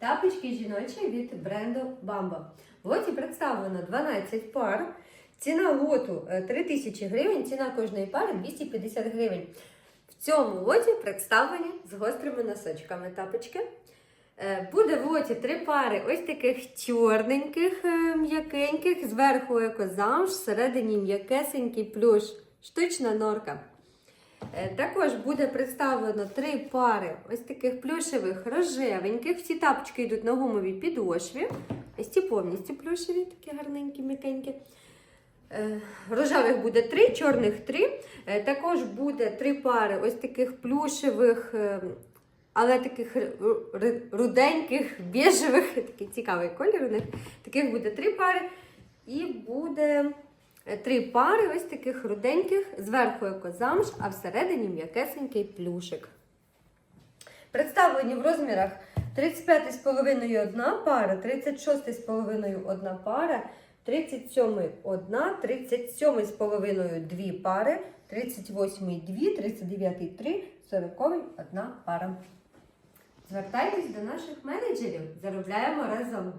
Тапочки жіночі від бренду Bamba. В представлено 12 пар. Ціна лоту е, 3000 гривень, ціна кожної пари 250 гривень. В цьому лоті представлені з гострими носочками тапочки. Е, Буде в лоті три пари ось таких чорненьких, е, м'якеньких, зверху екозамш, всередині м'якесенький плюш, штучна норка. Е, Також буде представлено три пари ось таких плюшевих рожевеньких. Всі тапочки йдуть на гумовій підошві. Ось ці повністю плюшеві, такі гарненькі, м'якенькі. Е, Рожевих буде три, чорних три. Е, Також буде три пари ось таких плюшевих, але таких ру- ру- руденьких, біжевих, такий цікавий колір у них. Таких буде три пари. І буде три пари ось таких руденьких, зверху екозамш, а всередині м'якесенький плюшик. Представлені в розмірах 35,5 одна пара, 36,5 одна пара, 37 одна, 37,5 дві пари, 38 дві, 39 три, 40 одна пара. Звертайтесь до наших менеджерів, заробляємо разом.